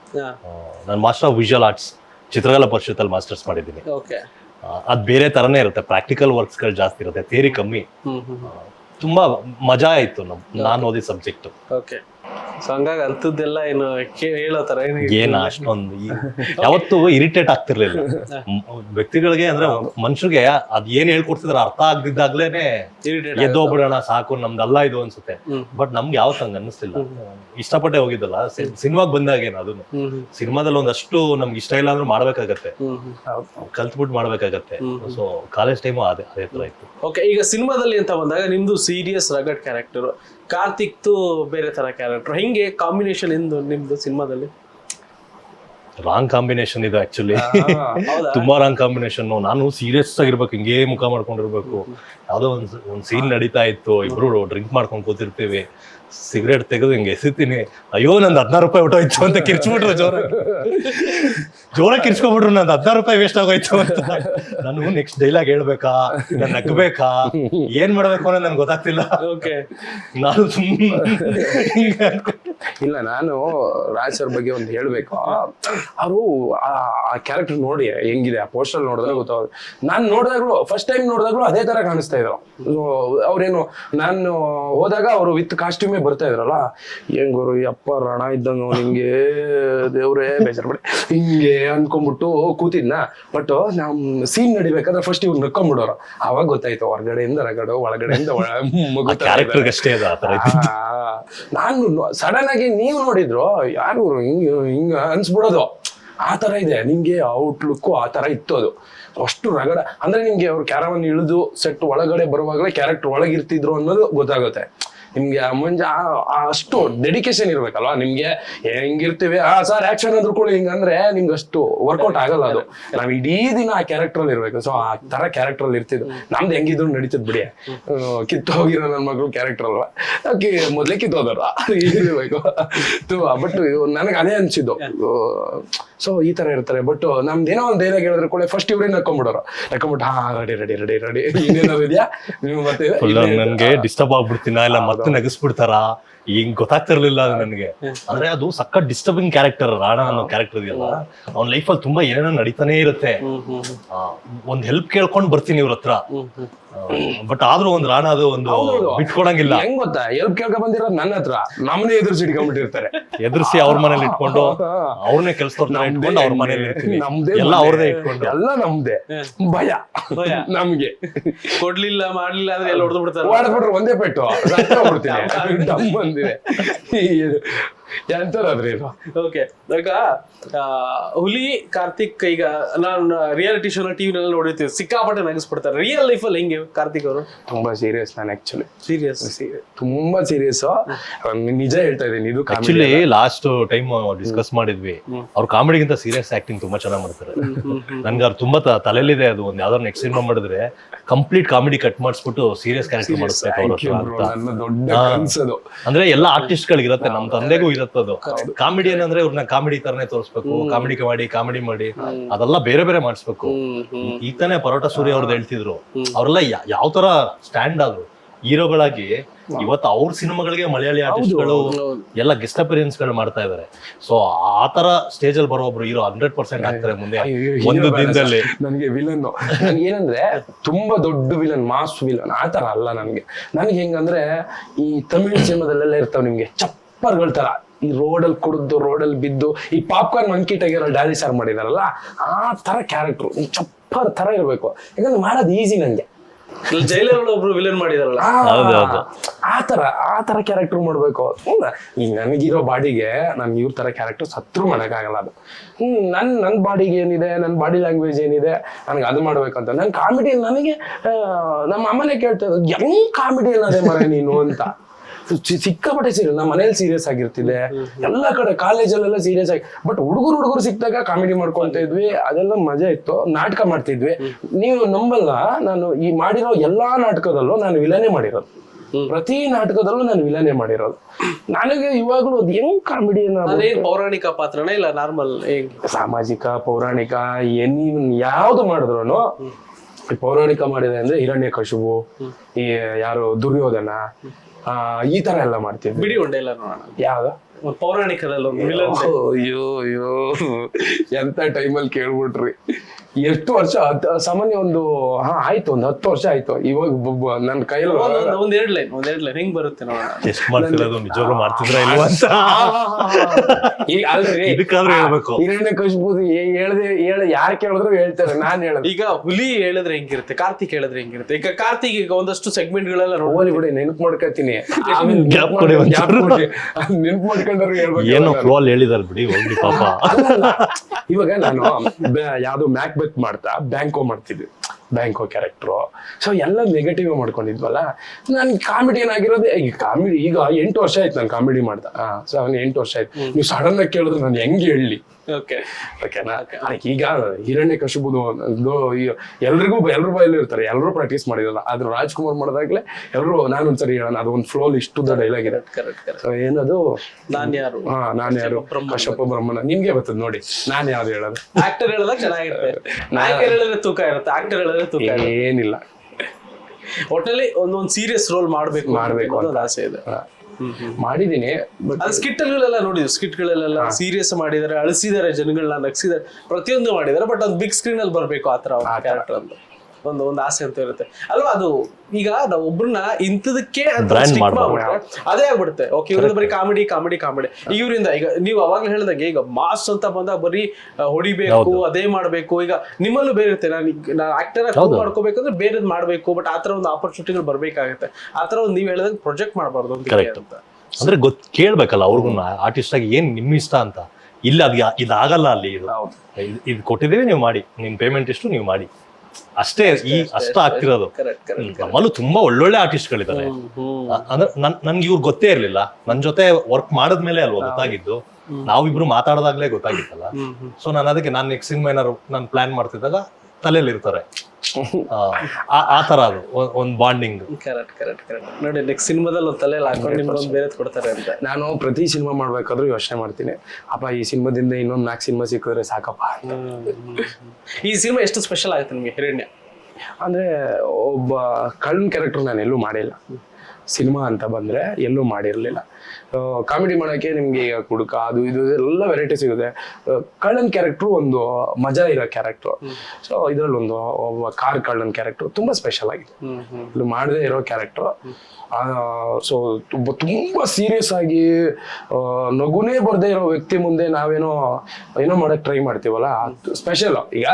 ನಾನು ಮಾಸ್ಟರ್ ಆಫ್ ವಿಜುವಲ್ ಆರ್ಟ್ಸ್ ಚಿತ್ರಕಲಾ ಪರಿಷತ್ತಲ್ಲಿ ಮಾಸ್ಟರ್ಸ್ ಮಾಡಿದ್ದೀನಿ. ಓಕೆ ಅದು ಬೇರೆ ತರನೇ ಇರುತ್ತೆ. ಪ್ರಾಕ್ಟಿಕಲ್ ವರ್ಕ್ಸ್ಗಳು ಜಾಸ್ತಿ ಇರುತ್ತೆ. ಥಿಯರಿ ಕಮ್ಮಿ. ತುಂಬಾ ಮಜಾ ಆಯ್ತು ನಮ್ ನಾನು ಓದಿದ ಸಬ್ಜೆಕ್ಟ್ ಓಕೆ ಸೊ ಹಂಗಾಗಿ ಅಂಥದ್ದೆಲ್ಲ ಏನು ಹೇಳೋ ಏನು ಏನ ಅಷ್ಟೊಂದು ಈ- ಯಾವತ್ತೂ ಇರಿಟೇಟ್ ಆಗ್ತಿರ್ಲಿಲ್ಲ. ಮ್- ವ್ಯಕ್ತಿಗಳಿಗೆ ಅಂದ್ರೆ ಮನುಷ್ಯರಿಗೆ ಅದ್ ಏನ್ ಹೇಳ್ಕೊಡ್ತಿದ್ರ ಅರ್ಥ ಆಗ್ದಿದ್ದಾಗ್ಲೇನೆ Irritate ಎದ್ದೋಗ್ಬಿಡೋಣ ಸಾಕು ನಮ್ದಲ್ಲ ಇದು ಅನ್ಸುತ್ತೆ. ಹ್ಮ್. ಬಟ್ ನಮ್ಗೆ ಯಾವತ್ತು ಹಂಗ ಅನ್ನಿಸ್ತಿಲ್ಲ ಇಷ್ಟಪಟ್ಟೆ ಹೋಗಿದ್ದಲ್ಲ ಸಿನಿಮಾಗ್ ಬಂದಾಗೇನು ಹ್ಮ್ ಹ್ಮ್. ಸಿನಿಮಾದಲ್ಲಿ ಒಂದಷ್ಟು ನಮ್ಗೆ ಇಷ್ಟ ಇಲ್ಲ ಅಂದ್ರೆ ಮಾಡ್ಬೇಕಾಗತ್ತೆ. ಹ್ಮ್ ಹ್ಮ್. ಕಲ್ತ್ಬಿಟ್ಟು ಮಾಡ್ಬೇಕಾಗತ್ತೆ. ಸೊ ಕಾಲೇಜ್ ಟೈಮು ಅದೇ ಅದೇ ತರ ಇತ್ತು. ಓಕೆ ಈಗ ಸಿನಿಮಾದಲ್ಲಿ ಅಂತ ಬಂದಾಗ ನಿಮ್ದು ಸೀರಿಯಸ್ ರಗಡ್ ಕ್ಯಾರೆಕ್ಟರ್ ಕಾರ್ತಿಕ್ದು ಬೇರೆ ತರ ಕ್ಯಾರೆಕ್ಟರ್ ಹೆಂಗೆ ಕಾಂಬಿನೇಷನ್ ಎಂದು ನಿಮ್ದು ಸಿನಿಮಾದಲ್ಲಿ? ರಾಂಗ್ ಕಾಂಬಿನೇಷನ್ ಇದು ಆಕ್ಚುಲಿ ತುಂಬಾ ರಾಂಗ್ ಕಾಂಬಿನೇಷನ್ ನಾನು ಸೀರಿಯಸ್ ಆಗಿರ್ಬೇಕು ಹಿಂಗೇ ಮುಖ ಮಾಡ್ಕೊಂಡಿರ್ಬೇಕು. ಯಾವುದೋ ಒಂದು ಒಂದು ಸೀನ್ ನಡೀತಾ ಇತ್ತು ಇಬ್ರು ಡ್ರಿಂಕ್ ಮಾಡ್ಕೊಂಡ್ ಕೂತಿರ್ತೀವಿ. ಸಿಗರೇಟ್ ತೆಗೆದು ಹಿಂಗೆ ಎಸಿತೀನಿ. ಅಯ್ಯೋ ನಂದು ಹದಿನಾರು ರೂಪಾಯಿ ಹೊಟ್ಟೋಯ್ತು ಅಂತ ಕಿರ್ಚ್ಬಿಟ್ರು ಜೋರ. ಜೋರ ಕಿರ್ಚ್ಕೊಬಿಟ್ರು ನಂದು ಹದಿನಾರು ರೂಪಾಯಿ ವೇಸ್ಟ್ ಆಗೋಯ್ತು ಅಂತ. ನಾನು ನೆಕ್ಸ್ಟ್ ಡೈಲಾಗ್ ಹೇಳ್ಬೇಕಾ? ನಾನು ನಗ್ಬೇಕಾ? ಏನ್ ಮಾಡ್ಬೇಕು ಅನ್ನೋದು ನನ್ಗೆ ಗೊತ್ತಾಗ್ತಿಲ್ಲ. ನಾನು ಸುಮ್ಮನೆ ಇಲ್ಲ ನಾನು ರಾಜ್ ಸರ್ ಬಗ್ಗೆ ಒಂದು ಹೇಳ್ಬೇಕು. ಅವರು ಆ ಕ್ಯಾರೆಕ್ಟರ್ ನೋಡಿ ಹೆಂಗಿದೆ ಆ ಪೋಸ್ಟರ್ ನೋಡಿದ್ರೆ ಗೊತ್ತಾಗ ನಾನು ನೋಡಿದಾಗ್ಲೂ ಫಸ್ಟ್ ಟೈಮ್ ನೋಡಿದಾಗ್ಲೂ ಅದೇ ತರ ಕಾಣಿಸ್ತಾ ಇದ್ರು. ಅವ್ರೇನು ನಾನು ಹೋದಾಗ ಅವರು ವಿತ್ ಕಾಸ್ಟ್ಯೂಮೇ ಬರ್ತಾ ಇದ್ರಲ್ಲ? ಏನ್ ಗುರು ಅಪ್ಪ ರಣ ಇದ್ದಂಗ ನಿಂಗೆ ದೇವ್ರೇ ಬೇಜಾರ್ ಬಿಡಿ ಹಿಂಗೆ ಅನ್ಕೊಂಡ್ಬಿಟ್ಟು ಕೂತಿದ್ನ. ಬಟ್ ನಮ್ ಸೀನ್ ನಡಿಬೇಕಾದ್ರೆ ಫಸ್ಟ್ ಇವ್ರು ನಕ್ಕೊಂಡ್ಬಿಡೋರು ಅವಾಗ ಗೊತ್ತಾಯ್ತು ಹೊರಗಡೆಯಿಂದ ರಗಡು ಒಳಗಡೆಯಿಂದ. ಅಷ್ಟೇ ನಾನು ಸಡನ್ ಆಗಿ ನೀವು ನೋಡಿದ್ರು ಯಾರು ಹಿಂಗ ಹಿಂಗ ಅನ್ಸ್ಬಿಡೋದು. ಆ ತರ ಇದೆ. ನಿಮ್ಗೆ ಔಟ್ಲುಕ್ ಆ ತರ ಇತ್ತು ಅದು. ಅಷ್ಟು ರಗಡ ಅಂದ್ರೆ ನಿಮ್ಗೆ ಅವ್ರು ಕ್ಯಾರವನ್ ಇಳಿದು ಸೆಟ್ ಒಳಗಡೆ ಬರುವಾಗಲೇ ಕ್ಯಾರೆಕ್ಟರ್ ಒಳಗಿರ್ತಿದ್ರು ಅನ್ನೋದು ಗೊತ್ತಾಗುತ್ತೆ. ನಿಮ್ಗೆ ಆ ಮುಂಜೆ ಅಷ್ಟು ಡೆಡಿಕೇಶನ್ ಇರ್ಬೇಕಲ್ವಾ? ನಿಮ್ಗೆ ಹೆಂಗಿರ್ತೀವಿ? ಆ ಸರ್ ಆಕ್ಷನ್ ಅಂದ್ರು ಕೂಡ ಹಿಂಗಂದ್ರೆ ನಿಮ್ಗೆ ಅಷ್ಟು ವರ್ಕೌಟ್ ಆಗಲ್ಲ ಅದು. ನಾವ್ ಇಡೀ ದಿನ ಆ ಕ್ಯಾರೆಕ್ಟರ್ ಅಲ್ಲಿ ಇರ್ಬೇಕು. ಸೊ ಆ ತರ ಕ್ಯಾರೆಕ್ಟರ್ ಅಲ್ಲಿ ಇರ್ತಿದ್ರು ನಮ್ದು ಹೆಂಗಿದ್ರು ನಡೀತದ್ ಬಿಡಿ. ಕಿತ್ತು ಹೋಗಿರೋ ನನ್ನ ಮಗಳು ಕ್ಯಾರೆಕ್ಟರ್ ಅಲ್ವಾ? ಅಕ್ಕಿ ಮೊದ್ಲೇ ಕಿತ್ತೋದಲ್ಲ ಇರ್ಬೇಕು. ಬಟ್ ನನಗೆ ಅದೇ ಅನ್ಸಿದ್ದು. ಸೊ ಈ ತರ ಇರ್ತಾರೆ. ಬಟ್ ನಮ್ದು ಏನೋ ಒಂದು ಡೈಲಾಗ್ ಹೇಳಿದ್ರೆ ಕೂಡ. ಫಸ್ಟ್ ಇವ್ರೇ ನಕ್ಕೊಂಬಿಡೋರು. ನಕ್ಕೊಂಬಿಟ್ಟು ಹಾ ರೆಡಿ ರೆಡಿ ರೆಡಿ ರೆಡಿ ಇನ್ನೇನಾದ್ರು ಇದೆಯಾ? ನೀವು ಮತ್ತೆ ನನ್ಗೆ ಡಿಸ್ಟರ್ಬ್ ಆಗ್ಬಿಡ್ತೀನಿ. ಇಲ್ಲ ಮತ್ತೆ ನಗಿಸ್ಬಿಡ್ತಾರ ಹಿಂಗ್ ಗೊತ್ತಾಗ್ತಿರ್ಲಿಲ್ಲ ಅದು ನನಗೆ. ಅಂದ್ರೆ ಅದು ಸಕ್ಕ ಡಿಸ್ಟರ್ಬಿಂಗ್ ಕ್ಯಾರೆಕ್ಟರ್ ರಾಣ ಅನ್ನೋ ಕ್ಯಾರೆಕ್ಟರ್ ಇದೆಯಲ್ಲ ಅವ್ನ ಅಲ್ಲಿ ತುಂಬಾ ಏನೇನೋ ನಡೀತಾನೆ ಇರುತ್ತೆ. ಒಂದ್ ಹೆಲ್ಪ್ ಕೇಳ್ಕೊಂಡ್ ಬರ್ತೀನಿ ಇವ್ರ ಹತ್ರ. ಬಟ್ ಆದ್ರೂ ಒಂದ್ ರಾಣದು ಒಂದು ಹೌದೌದು. ಬಿಟ್ಕೊಡಂಗಿಲ್ಲ. ಹೆಂಗ್ ಗೊತ್ತಾ? ಹೆಲ್ಪ್ ಕೇಳ್ಕ ಬಂದಿರೋ ನನ್ನ ಹತ್ರ. ನಮ್ಮನೆ ಎದುರಿಸಿ ಇಟ್ಕೊಂಡ್ಬಿಟ್ಟಿರ್ತಾರೆ ಎದುರಿಸಿ ಅವ್ರ ಮನೇಲಿ ಇಟ್ಕೊಂಡು ಅವ್ರನ್ನೇ ಕೆಲ್ಸದವ್ರನ್ನ ಇಟ್ಕೊಂಡು ಅವ್ರ ಮನೇಲಿ ಇರ್ತೀನಿ. ನಮ್ದೇ ಎಲ್ಲ ಅವ್ರದೇ ಇಟ್ಕೊಂಡು. ಎಲ್ಲ ನಮ್ದೇ. ಭಯ. ಭಯ. ನಮ್ಗೆ. ಕೊಡ್ಲಿಲ್ಲ ಮಾಡ್ಲಿಲ್ಲ ಅಂದ್ರೆ ಎಲ್ಲ ಹೊಡೆದು ಬಿಡ್ತಾರೆ ಹೊಡೆದ್ಬಿಟ್ರೆ ಒಂದೇ ಪೆಟ್ಟು. んでね。いやいや ಓಕೆ ಈಗ ಹುಲಿ ಕಾರ್ತಿಕ್ ಈಗ ನಾನು ರಿಯಾಲಿಟಿ ಶೋನ ಟಿವಿ ನಲ್ಲಿ ನೋಡಿರ್ತೀವಿ. ಸಿಕ್ಕಾಪಟ್ಟೆ ನಗಿಸ್ಬಿಡ್ತಾರೆ. ರಿಯಲ್ ಲೈಫ್ ಅಲ್ಲಿ ಹೆಂಗೆ ಕಾರ್ತಿಕ್ ಅವರು? ತುಂಬಾ ಸೀರಿಯಸ್ ನಾನು ಆಕ್ಚುಲಿ ಸೀರಿಯಸ್ ತುಂಬಾ ಸೀರಿಯಸ್ ನಿಜ ಹೇಳ್ತಾ ಇದ್ದೀನಿ. ಇದು ಆಕ್ಚುಲಿ ಲಾಸ್ಟ್ ಟೈಮ್ ಡಿಸ್ಕಸ್ ಮಾಡಿದ್ವಿ. ಅವ್ರ ಕಾಮಿಡಿಗಿಂತ ಸೀರಿಯಸ್ ಆಕ್ಟಿಂಗ್ ತುಂಬಾ ಚೆನ್ನಾಗಿ ಮಾಡ್ತಾರೆ. ನನ್ಗೆ ಅವ್ರು ತುಂಬಾ ತ- ತಲೆಯಲ್ಲಿದೆ ಅದು. ಒಂದು ಯಾವ್ದಾದ್ರು ನೆಕ್ಸ್ಟ್ ಸಿನಿಮಾ ಮಾಡಿದ್ರೆ ಕಂಪ್ಲೀಟ್ ಕಾಮಿಡಿ ಕಟ್ ಮಾಡಿಸ್ಬಿಟ್ಟು ಸೀರಿಯಸ್ ಕ್ಯಾರೆಕ್ಟರ್ ಮಾಡಿಸ್ಬೇಕು ಅಂದ್ರೆ ಎಲ್ಲ ಆರ್ಟಿಸ್ಟ್ ಗಳಿಗಿರತ್ತೆ ನಮ್ ತಂದೆಗೂ ಇರತ್ತದು. ಕಾಮಿಡಿಯನ್ ಅಂದ್ರೆ ಇವ್ರನ್ನ ಕಾಮಿಡಿ ತರನೇ ತೋರಿಸ್ಬೇಕು. ಕಾಮಿಡಿ ಮಾಡಿ ಕಾಮಿಡಿ ಮಾಡಿ. ಅದೆಲ್ಲ ಬೇರೆ ಬೇರೆ ಮಾಡಿಸ್ಬೇಕು. ಈ ತಾನೇ ಪರೋಟ ಸೂರ್ಯ ಅವ್ರದ್ದು ಹೇಳ್ತಿದ್ರು. ಅವ್ರೆಲ್ಲ ಯಾವ ತರ ಸ್ಟ್ಯಾಂಡ್ ಆದ್ರು. ಹೀರೋಗಳಾಗಿ ಇವತ್ತು ಅವ್ರ ಸಿನಿಮಾಗಳಿಗೆ ಮಲಯಾಳಿ ಆರ್ಟಿಸ್ಟ್ಗಳು ಎಲ್ಲ ಗೆಸ್ಟ್ ಅಪಿಯರೆನ್ಸ್ಗಳು ಮಾಡ್ತಾ ಇದಾರೆ. ಸೊ ಆ ತರ ಸ್ಟೇಜ್ ಅಲ್ಲಿ ಬರೋ ಒಬ್ರು ಹೀರೋ ಹಂಡ್ರೆಡ್ ಪರ್ಸೆಂಟ್ ಆಗ್ತಾರೆ ಮುಂದೆ. ಒಂದು ದಿನದಲ್ಲಿ. ನನಗೆ ವಿಲನ್ ಏನಂದ್ರೆ ತುಂಬಾ ದೊಡ್ಡ ವಿಲನ್ ಮಾಸ್ ವಿಲನ್ ಆ ತರ ಅಲ್ಲ ನನ್ಗೆ. ನನಗೆ ಹೆಂಗಂದ್ರೆ ಈ ತಮಿಳು ಸಿನಿಮಾದಲ್ಲೆಲ್ಲ ಇರ್ತಾವ ನಿಮ್ಗೆ. ಚಪ್ಪರ್ಗಳ ತರ. ಈ ರೋಡಲ್ಲಿ ಕುಡಿದು ರೋಡಲ್ಲಿ ಬಿದ್ದು ಈ ಪಾಪ್ಕಾರ್ನ್ ಮಂಕಿಟಾಗಿರೋ ಡ್ಯಾಲಿ ಸಾರ್ ಮಾಡಿದಾರಲ್ಲ ಆ ತರ ಕ್ಯಾರೆಕ್ಟರ್ ಚಪ್ಪರ್ ತರ ಇರ್ಬೇಕು. ಯಾಕಂದ್ರೆ ಮಾಡೋದು ಈಸಿ ನಂಗೆ. ಜೈಲರ್ ಒಬ್ರು ವಿಲನ್ ಮಾಡಿದಾರಲ್ಲ. ಆ, ಹೌದು, ಹೌದು. ಆ ತರ ಆ ತರ ಕ್ಯಾರೆಕ್ಟರ್ ಮಾಡ್ಬೇಕು. ಹ್ಮ್, ಈಗ ನನಗಿರೋ ಬಾಡಿಗೆ ನಾನು ಇವ್ರ ತರ ಕ್ಯಾರೆಕ್ಟರ್ ಸತ್ರು ಮಾಡಕ್ಕಾಗಲ್ಲ ಅದು. ಹ್ಮ್ ನನ್ ನನ್ ಬಾಡಿಗೆ ಏನಿದೆ ನನ್ನ ಬಾಡಿ ಲ್ಯಾಂಗ್ವೇಜ್ ಏನಿದೆ ನನಗೆ ಅದು ಮಾಡ್ಬೇಕಂತ ನನ್ ಕಾಮಿಡಿ ನನಗೆ ಆ, ನಮ್ಮ ಅಮ್ಮನೇ ಕೇಳ್ತಾ ಇದ್ರು, ಹೆಂಗ್ ಕಾಮಿಡಿ ಅನ್ನೋದೇ ಮರ ನೀನು ಅಂತ. ಸಿಕ್ಕಾಪಟ್ಟೆ ಸೀರಿಯಸ್ ನಮ್ಮ ಮನೇಲಿ ಸೀರಿಯಸ್ ಆಗಿರ್ತಿದೆ. ಎಲ್ಲ ಕಡೆ ಕಾಲೇಜಲ್ಲೆಲ್ಲ ಸೀರಿಯಸ್ ಆಗಿ ಬಟ್ ಹುಡುಗರು ಹುಡುಗರು ಸಿಕ್ಕಿದಾಗ ಕಾಮಿಡಿ ಮಾಡ್ಕೊಂತ ಇದ್ವಿ. ಅದೆಲ್ಲ ಮಜಾ ಇತ್ತು. ನಾಟಕ ಮಾಡ್ತಿದ್ವಿ ನೀವು ನಂಬಲ್ಲ ನಾನು ಈ ಮಾಡಿರೋ ಎಲ್ಲಾ ನಾಟಕದಲ್ಲೂ ನಾನು ವಿಲನೇ ಮಾಡಿರೋದು. ಪ್ರತಿ ನಾಟಕದಲ್ಲೂ ನಾನು ವಿಲನೇ ಮಾಡಿರೋದು. ನನಗೆ ಇವಾಗಲೂ ಅದು ಹೆಂಗ್ ಕಾಮಿಡಿ ಪೌರಾಣಿಕ ಪಾತ್ರನೇ ಇಲ್ಲ ನಾರ್ಮಲ್ ಸಾಮಾಜಿಕ ಪೌರಾಣಿಕ ಎನಿ ಯಾವ್ದು ಮಾಡಿದ್ರು ಪೌರಾಣಿಕ ಮಾಡಿದೆ ಅಂದ್ರೆ ಹಿರಣ್ಯ ಕಶುಬು ಈ ಯಾರು ದುರ್ಯೋಧನ ಈ ತರ ಎಲ್ಲ ಮಾಡ್ತೀವಿ ಬಿಡಿ ಉಂಡೆ ಎಲ್ಲ ನೋಡೋಣ. ಯಾವ್ದು? ಪೌರಾಣಿಕದಲ್ಲಿ ಒಂದು ವಿಲನ್ ಅಯ್ಯೋ ಅಯ್ಯೋ. ಎಂತ ಟೈಮಲ್ಲಿ ಕೇಳ್ಬಿಟ್ರಿ. ಎಷ್ಟು ವರ್ಷ? ಹತ್- ಸಾಮಾನ್ಯ ಒಂದು ಹಾ ಆಯ್ತು ಒಂದು ಹತ್ತು ವರ್ಷ ಆಯ್ತು. ಇವಾಗ ಬ- ಬ- ನನ್ನ ಕೈಯಲ್ಲಿ ಒಂದ್ ಒಂದ್ ಎರಡ್ ಲೈನ್ ಒಂದೆರಡು ಎರಡ್ ಲೈನ್. ಹೆಂಗ್ ಬರುತ್ತೆ ನೋಡೋಣ? ಟೆಸ್ಟ್ ಮಾಡ್ತಿರೋದು? ನಿಜವಾಗ್ಲೂ ಮಾಡ್ತಿದ್ರ ಇಲ್ವಾ ಅಂತ. ಈಗ ಅಲ್ರಿ ಇದಕ್ಕಾದ್ರೂ ಹೇಳ್ಬೇಕು. ಹಿರಣ್ಯ ಕಶ್ಬೂದು ಹೇಳ್ದೆ ಹೇಳ ಯಾರು ಕೇಳಿದ್ರು ಹೇಳ್ತಾರೆ ನಾನ್ ಹೇಳೋದು. ಈಗ ಹುಲಿ ಹೇಳಿದ್ರೆ ಹೆಂಗಿರುತ್ತೆ? ಕಾರ್ತಿಕ್ ಹೇಳಿದ್ರೆ ಹೆಂಗಿರುತ್ತೆ? ಈಗ ಕಾರ್ತಿಕ್ ಈಗ ಒಂದಷ್ಟು ಸೆಗ್ಮೆಂಟ್ ಗಳೆಲ್ಲ ನೋಡಿ ಹೋಗ್ಲಿ ಬಿಡಿ ನೆನಪು ಮಾಡ್ಕೊತೀನಿ. Gap ಕೊಡಿ ಒಂಚೂರು. ನೆನಪು ಮಾಡ್ಕೊಂಡ್ರೆ ಹೇಳ್ಬೇಕು ಏನೋ ಫ್ಲೋ ಅಲ್ಲಿ ಹೇಳಿದಾರೆ ಬಿಡಿ ಹೋಗ್ಲಿ ಪಾಪ. ಅಲ್ಲಲ್ಲ. ಇವಾಗ ನಾನು ಯಾವ್ದು ಯಾವ್ದೋ ಮ್ಯಾಕ್ ಬೆತ್ ಮಾಡ್ತಾ ಬ್ಯಾಂಕೋ ಮಾಡ್ತಿದ್ವಿ. ಬ್ಯಾಂಕೋ ಕ್ಯಾರೆಕ್ಟ್ರು. ಸೊ ಎಲ್ಲ ನೆಗೆಟಿವ್ ಮಾಡ್ಕೊಂಡಿದ್ವಲ್ಲ? ನನ್ ಕಾಮಿಡಿ ಏನಾಗಿರೋದು ಈಗ ಕಾಮಿಡಿ ಈಗ ಎಂಟು ವರ್ಷ ಆಯ್ತು ನಾನು ಕಾಮಿಡಿ ಮಾಡ್ದ ಸೊ ಸೆವೆನ್ ಎಂಟು ವರ್ಷ ಆಯ್ತು. ನೀವು ಸಡನ್ ಆಗಿ ಕೇಳಿದ್ರೆ ನಾನು ಹೆಂಗೆ ಹೇಳಿ ಓಕೆ ಓಕೆನಾ ಈಗ ಹಿರಣ್ಯ ಕಶುಬುದು ಎಲ್ರಿಗೂ ಎಲ್ಲರೂ ಬಾಯಲ್ಲಿ ಇರ್ತಾರೆ. ಎಲ್ಲರೂ ಪ್ರಾಕ್ಟೀಸ್ ಮಾಡಿರಲ್ಲ. ಆದ್ರೆ ರಾಜ್ಕುಮಾರ್ ಮಾಡಿದಾಗ್ಲೇ ಎಲ್ಲರೂ ನಾನು ಒಂದ್ಸರಿ ಹೇಳೋಣ. ಅದು ಒಂದು ಫ್ಲೋಲ್ ದೊಡ್ಡ ಡೈಲಾಗ್ ಇದೆ. ಏನದು? ನಾನು ಯಾರು? ಹಾ ನಾನು ಯಾರು? ಕಶ್ಯಪ ಬ್ರಹ್ಮನ ನಿಮ್ಗೆ ಬರ್ತದೆ ನೋಡಿ. ನಾನು ಯಾರು ಹೇಳೋದು? ಆಕ್ಟರ್ ಹೇಳಿದಾಗ ಚೆನ್ನಾಗಿರುತ್ತೆ. ನಾಯಕ ಹೇಳಿದ್ರೆ ತೂಕ ಇರುತ್ತೆ. ಆಕ್ಟರ್ ಹೇಳಿದ್ರೆ ತೂಕ ಏನಿಲ್ಲ. ಒಟ್ಟಲ್ಲಿ ಒಂದೊಂದು ಸೀರಿಯಸ್ ರೋಲ್ ಮಾಡ್ಬೇಕು ಮಾಡ್ಬೇಕು ಅನ್ನೋದು ಆಸೆ ಇದೆ. ಮಾಡಿದೀನಿ ಬಟ್ ಅದು ಸ್ಕಿಟ್ ಗಳೆಲ್ಲ ನೋಡಿದ್ವಿ ಸ್ಕಿಟ್ ಗಳೆಲ್ಲ ಸೀರಿಯಸ್ ಮಾಡಿದಾರೆ ಅಳಿಸಿದಾರೆ ಜನಗಳನ್ನ ನಗ್ಸಿದಾರೆ ಪ್ರತಿಯೊಂದು ಮಾಡಿದಾರೆ ಬಟ್ ಅದು ಬಿಗ್ ಸ್ಕ್ರೀನ್ ಅಲ್ಲಿ ಬರ್ಬೇಕು ಆ ತರ ಕ್ಯಾರೆಕ್ಟರ್ ಅಂತ ಒಂದು ಒಂದು ಆಸೆ ಅಂತ ಇರುತ್ತೆ. ಅಲ್ವಾ ಅದು? ಈಗ ನಾವು ಒಬ್ರನ್ನ ಇಂಥದಕ್ಕೆ ಅಂತ Brand stick ಮಾಡ್ಬಿಟ್ರೆ ಅದೇ ಆಗ್ಬಿಡುತ್ತೆ. ಓಕೆ ಇವ್ರಿಂದ ಬರೀ ಕಾಮಿಡಿ ಕಾಮಿಡಿ ಕಾಮಿಡಿ. ಇವರಿಂದ ಈಗ ನೀವು ಅವಾಗ್ಲೇ ಹೇಳಿದಂಗೆ ಈಗ ಮಾಸ್ ಅಂತ ಬಂದಾಗ ಬರೀ ಆ, ಹೊಡಿಬೇಕು ಅದೇ ಮಾಡ್ಬೇಕು. ಈಗ ನಿಮ್ಮಲ್ಲೂ ಬೇರೆ ಇರುತ್ತೆ. ನಾನು ನಾನು ಆಕ್ಟರ್ ಮಾಡ್ಕೋಬೇಕಂದ್ರೆ ಬೇರೆದ್ ಮಾಡ್ಬೇಕು ಬಟ್ ಆತರ ಒಂದು ಆಪರ್ಚುನಿಟಿಗಳು ಬರ್ಬೇಕಾಗತ್ತೆ. ಆತರ ಒಂದು ನೀವು ಹೇಳಿದಂಗೆ ಪ್ರೊಜೆಕ್ಟ್ ಮಾಡಬಾರ್ದು ಅಂತ Correct. ಅಂದ್ರೆ ಗೊತ್ ಕೇಳ್ಬೇಕಲ್ಲ ಅವ್ರಿಗೂ ಆರ್ಟಿಸ್ಟ್ ಆಗಿ ಏನ್ ನಿಮ್ ಇಷ್ಟ ಅಂತ. ಇಲ್ಲ ಅದ್ ಯಾ- ಇದಾಗಲ್ಲ ಅಲ್ಲಿ ಇದು. ಹೌದು. ಇದ್- ಇದು ಕೊಟ್ಟಿದ್ದೀವಿ ನೀವು ಮಾಡಿ. ನಿಮ್ ಪೇಮೆಂಟ್ ಇಷ್ಟು ನೀವು ಮಾಡಿ. ಅಷ್ಟೇ ಈ ಅಷ್ಟ ಆಗ್ತಿರೋದು ನಮ್ಮಲ್ಲೂ ತುಂಬಾ ಒಳ್ಳೊಳ್ಳೆ ಆರ್ಟಿಸ್ಟ್ ಗಳಿದ್ದಾರೆ ಅಂದ್ರೆ ನನ್ ನನ್ಗೆ ಇವ್ರು ಗೊತ್ತೇ ಇರ್ಲಿಲ್ಲ. ನನ್ ಜೊತೆ ವರ್ಕ್ ಮಾಡದ್ಮೇಲೆ ಅಲ್ವಾ ಗೊತ್ತಾಗಿದ್ದು. ನಾವಿಬ್ರು ಮಾತಾಡದಾಗ್ಲೇ ಗೊತ್ತಾಗಿತ್ತಲ್ಲ. ಸೊ ನಾನು ಅದಕ್ಕೆ ನಾನು ನೆಕ್ಸ್ಟ್ ಸಿನಿಮಾ ಏನಾದ್ರು ನಾನು ಪ್ಲಾನ್ ಮಾಡ್ತಿದ್ದಾಗ ತಲೆಯಲ್ಲಿ ಇರ್ತಾರೆ ಆ, ತರ ಅದು ಒಂದು ಬಾಂಡಿಂಗ್ ಕರೆಕ್ಟ್ ಕರೆಕ್ಟ್ ಕರೆಕ್ಟ್ ನೋಡಿ ನೆಕ್ಸ್ಟ್ ಸಿನಿಮಾದಲ್ಲಿ ಒಂದು ತಲೆಯಲ್ಲಿ ಹಾಕೊಂಡು ನಿಮ್ಗೆ ಒಂದು ಬೇರೆ ಕೊಡ್ತಾರೆ ಅಂತ. ನಾನು ಪ್ರತಿ ಸಿನಿಮಾ ಮಾಡ್ಬೇಕಾದ್ರೂ ಯೋಚನೆ ಮಾಡ್ತೀನಿ. ಅಪ್ಪ ಈ ಸಿನಿಮಾದಿಂದ ಇನ್ನೊಂದು ನಾಲ್ಕು ಸಿನಿಮಾ ಸಿಕ್ಕಿದ್ರೆ ಸಾಕಪ್ಪ ಈ ಸಿನಿಮಾ ಎಷ್ಟು ಸ್ಪೆಷಲ್ ಆಗುತ್ತೆ ನಿಮಗೆ ಹಿರಣ್ಯ ಅಂದ್ರೆ ಒಬ್ಬ ಕಳ್ಳನ್ ಕ್ಯಾರೆಕ್ಟರ್ ನಾನು ಎಲ್ಲೂ ಮಾಡಿಲ್ಲ. ಸಿನಿಮಾ ಅಂತ ಬಂದ್ರೆ ಎಲ್ಲೂ ಮಾಡಿರಲಿಲ್ಲ. ಕಾಮಿಡಿ ಮಾಡೋಕೆ ನಿಮ್ಗೆ ಈಗ ಕುಡುಕ ಅದು ಇದು ಎಲ್ಲ ವೆರೈಟಿ ಸಿಗುತ್ತೆ. ಕಳ್ಳನ್ ಕ್ಯಾರೆಕ್ಟ್ರು ಒಂದು ಮಜಾ ಇರೋ ಕ್ಯಾರೆಕ್ಟ್ರು ಸೊ ಇದರಲ್ಲಿ ಒಂದು ಒಬ್ಬ ಕಾರ್ ಕಳ್ಳನ್ ಕ್ಯಾರೆಕ್ಟ್ರು ತುಂಬಾ ಸ್ಪೆಷಲ್ ಆಗಿದೆ. ಮಾಡದೇ ಇರೋ ಕ್ಯಾರೆಕ್ಟರ್ ಸೊ ತುಂಬ ತುಂಬ ಸೀರಿಯಸ್ ಆಗಿ ನಗುನೇ ಬರದೇ ಇರೋ ವ್ಯಕ್ತಿ ಮುಂದೆ ನಾವೇನೋ ಏನೋ ಮಾಡಕ್ ಟ್ರೈ ಮಾಡ್ತೀವಲ್ಲ ಸ್ಪೆಷಲ್ ಈಗ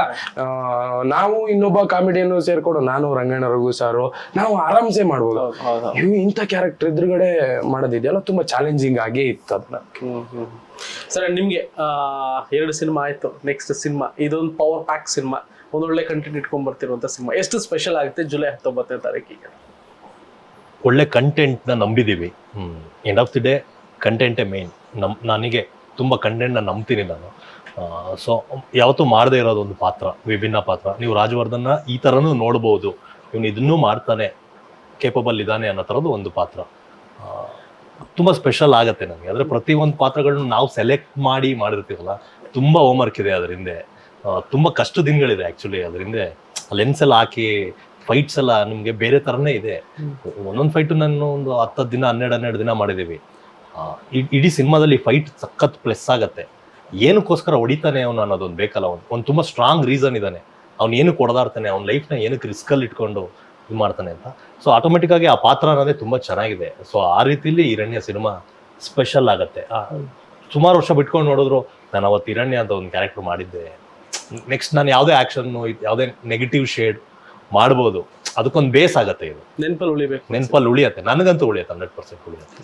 ನಾವು ಇನ್ನೊಬ್ಬ ಕಾಮಿಡಿಯನ್ನು ಸೇರ್ಕೊಂಡು ನಾನು ರಂಗಣ್ಣ ರಘು ಸಾರು ನಾವು ಆರಾಮ್ಸೆ ಮಾಡ್ಬೋದು. ಇವು ಇಂಥ ಕ್ಯಾರೆಕ್ಟರ್ ಎದುರುಗಡೆ ಮಾಡೋದಿದೆಯಲ್ಲ ತುಂಬಾ ಚಾಲೆಂಜಿಂಗ್ ಆಗೇ ಇತ್ತು ಅದನ್ನ ಸರ್ ನಿಮ್ಗೆ ಎರಡು ಸಿನಿಮಾ ಆಯ್ತು ನೆಕ್ಸ್ಟ್ ಸಿನಿಮಾ ಇದೊಂದು ಪವರ್ ಪ್ಯಾಕ್ ಸಿನಿಮಾ ಒಂದೊಳ್ಳೆ ಕಂಟೆಂಟ್ ಇಟ್ಕೊಂಡ್ ಬರ್ತಿರುವಂತ ಸಿನಿಮಾ ಎಷ್ಟು ಸ್ಪೆಷಲ್ ಆಗುತ್ತೆ ಜುಲೈ ಹತ್ತೊಂಬತ್ತನೇ ತಾರೀಕಿಗೆ? ಒಳ್ಳೆ ಕಂಟೆಂಟ್ನ ನಂಬಿದ್ದೀವಿ ಎಂಡ್ ಆಫ್ ದಿ ಡೇ ಕಂಟೆಂಟೇ ಮೇನ್ ನಮ್, ನನಗೆ ತುಂಬ ಕಂಟೆಂಟ್ನ ನಂಬ್ತೀನಿ ನಾನು. ಸೊ ಯಾವತ್ತೂ ಮಾಡದೇ ಇರೋದು ಒಂದು ಪಾತ್ರ, ವಿಭಿನ್ನ ಪಾತ್ರ. ನೀವು ರಾಜವರ್ಧನ್ನ ಈ ಥರನೂ ನೋಡ್ಬೋದು. ಇವನು ಇದನ್ನೂ ಮಾಡ್ತಾನೆ ಕೇಪಬಲ್ ಇದ್ದಾನೆ ಅನ್ನೋ ಥರದ್ದು ಒಂದು ಪಾತ್ರ. ತುಂಬ ಸ್ಪೆಷಲ್ ಆಗುತ್ತೆ ನನಗೆ. ಅಂದರೆ ಪ್ರತಿಯೊಂದು ಪಾತ್ರಗಳನ್ನು ನಾವು ಸೆಲೆಕ್ಟ್ ಮಾಡಿ ಮಾಡಿರ್ತೀವಲ್ಲ, ತುಂಬ ಹೋಮ್ವರ್ಕ್ ಇದೆ ಅದರಿಂದ. ತುಂಬ ಕಷ್ಟ ದಿನಗಳಿದೆ ಆ್ಯಕ್ಚುಲಿ ಅದರಿಂದ. ಲೆನ್ಸ್ ಎಲ್ಲ ಹಾಕಿ ಫೈಟ್ಸ್ ಎಲ್ಲ ನಿಮಗೆ ಬೇರೆ ಥರನೇ ಇದೆ. ಒಂದೊಂದು ಫೈಟು ನಾನು ಒಂದು ಹತ್ತು ದಿನ ಹನ್ನೆರಡು ಹನ್ನೆರಡು ದಿನ ಮಾಡಿದ್ದೀವಿ ಇಡೀ ಸಿನಿಮಾದಲ್ಲಿ ಫೈಟ್ ಸಖತ್ ಪ್ಲಸ್ ಆಗುತ್ತೆ. ಏನಕ್ಕೋಸ್ಕರ ಹೊಡಿತಾನೆ ಅವನು ಅನ್ನೋದೊಂದು ಬೇಕಲ್ಲ ಅವ್ನು. ಒಂದು ತುಂಬ ಸ್ಟ್ರಾಂಗ್ ರೀಸನ್ ಇದ್ದಾನೆ ಅವ್ನು ಏನಕ್ಕೆ ಹೊಡೆದಾಡ್ತಾನೆ ಅವ್ನ ಲೈಫ್ನ ಏನಕ್ಕೆ ರಿಸ್ಕಲ್ಲಿ ಇಟ್ಕೊಂಡು ಇದು ಮಾಡ್ತಾನೆ ಅಂತ. ಸೊ ಆಟೋಮೆಟಿಕ್ ಆಗಿ ಆ ಪಾತ್ರ ಅನ್ನೋದೇ ತುಂಬ ಚೆನ್ನಾಗಿದೆ. ಸೊ ಆ ರೀತಿಲಿ ಹಿರಣ್ಯ ಸಿನಿಮಾ ಸ್ಪೆಷಲ್ ಆಗುತ್ತೆ. ಸುಮಾರು ವರ್ಷ ಬಿಟ್ಕೊಂಡು ನೋಡಿದ್ರು ನಾನು ಅವತ್ತು ಹಿರಣ್ಯ ಅಂತ ಒಂದು ಕ್ಯಾರೆಕ್ಟರ್ ಮಾಡಿದ್ದೆ. ನೆಕ್ಸ್ಟ್ ನಾನು ಯಾವುದೇ ಆ್ಯಕ್ಷನ್ನು ಯಾವುದೇ ನೆಗೆಟಿವ್ ಶೇಡ್ ಮಾಡ್ಬೋದು. ಅದಕ್ಕೊಂದು ಬೇಸ್ ಆಗತ್ತೆ ಇದು. ನೆನಪಲ್ಲಿ ಉಳಿಬೇಕು ನೆನಪಲ್ಲಿ ಉಳಿಯತ್ತೆ. ನನಗಂತೂ ಉಳಿಯತ್ತೆ ಹಂಡ್ರೆಡ್ ಪರ್ಸೆಂಟ್ ಉಳಿಯತ್ತೆ.